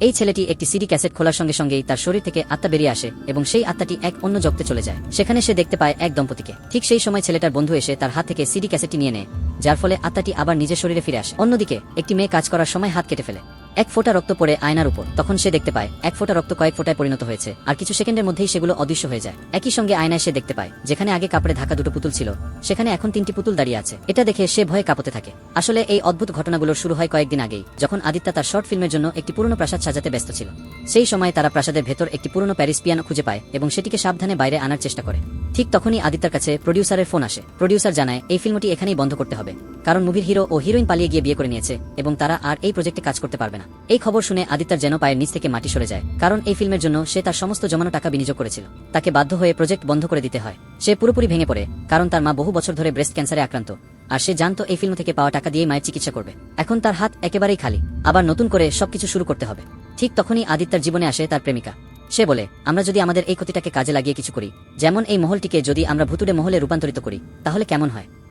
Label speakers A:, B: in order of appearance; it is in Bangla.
A: এই ছেলেটি একটি সিডি ক্যাসেট খোলার সঙ্গে সঙ্গেই তার শরীর থেকে আত্মা বেরিয়ে আসে এবং সেই আত্মাটি এক অন্য জগতে চলে যায়। সেখানে সে দেখতে পায় এক দম্পতিকে। ঠিক সেই সময় ছেলেটার বন্ধু এসে তার হাত থেকে সিডি ক্যাসেটটি নিয়ে নেয়, যার ফলে আত্মাটি আবার নিজের শরীরে ফিরে আসে। অন্যদিকে একটি মেয়ে কাজ করার সময় হাত কেটে ফেলে। এক ফোঁটা রক্ত পড়ে আয়নার উপর। তখন সে দেখতে পায়, এক ফোঁটা রক্ত কয়েক ফোঁটায় পরিণত হয়েছে। আর কিছু সেকেন্ডের মধ্যেই সেগুলো অদৃশ্য হয়ে যায়। একই সঙ্গে আয়নায় সে দেখতে পায়, যেখানে আগে কাপড়ে ঢাকা দুটো পুতুল ছিল, সেখানে এখন তিনটি পুতুল দাঁড়িয়ে আছে। এটা দেখে সে ভয়ে কাঁপতে থাকে। আসলে এই অদ্ভুত ঘটনাগুলোর শুরু হয় কয়েকদিন আগেই, যখন আদিত্য তার শর্ট ফিল্মের জন্য একটি পুরনো প্রাসাদ সাজাতে ব্যস্ত ছিল। সেই সময় তারা প্রাসাদের ভেতর একটি পুরনো প্যারিস পিয়ানো খুঁজে পায় এবং সেটিকে সাবধানে বাইরে আনার চেষ্টা করে। ঠিক তখনই আদিত্যর কাছে প্রডিউসারের ফোন আসে। প্রডিউসার জানায়, এই ফিল্মটি এখানেই বন্ধ করতে হবে। কারণ মুভির হিরো ও হিরোইন পালিয়ে গিয়ে বিয়ে করে নিয়েছে এবং তারা আর এই প্রজেক্টে কাজ করতে পারবে না। এই খবর শুনে আদিত্যর যেন পায়ের নিচ থেকে মাটি সরে যায়, কারণ এই ফিল্মের জন্য সে তার সমস্ত জমানো টাকা বিনিয়োগ করেছিল। তাকে বাধ্য হয়ে প্রজেক্ট বন্ধ করে দিতে হয়। সে পুরোপুরি ভেঙে পড়ে, কারণ তার মা বহু বছর ধরে ব্রেস্ট ক্যান্সারে আক্রান্ত, আর সে জানতো এই ফিল্ম থেকে পাওয়া টাকা দিয়ে মায়ের চিকিৎসা করবে। এখন তার হাত একেবারেই খালি, আবার নতুন করে সবকিছু শুরু করতে হবে। ঠিক তখনই আদিত্যর জীবনে আসে তার প্রেমিকা। সে বলে, আমরা যদি আমাদের এই ক্ষতিটাকে কাজে লাগিয়ে কিছু করি, যেমন এই মহলটিকে যদি আমরা ভুতুড়ে মহলে রূপান্তরিত করি, তাহলে কেমন হয়?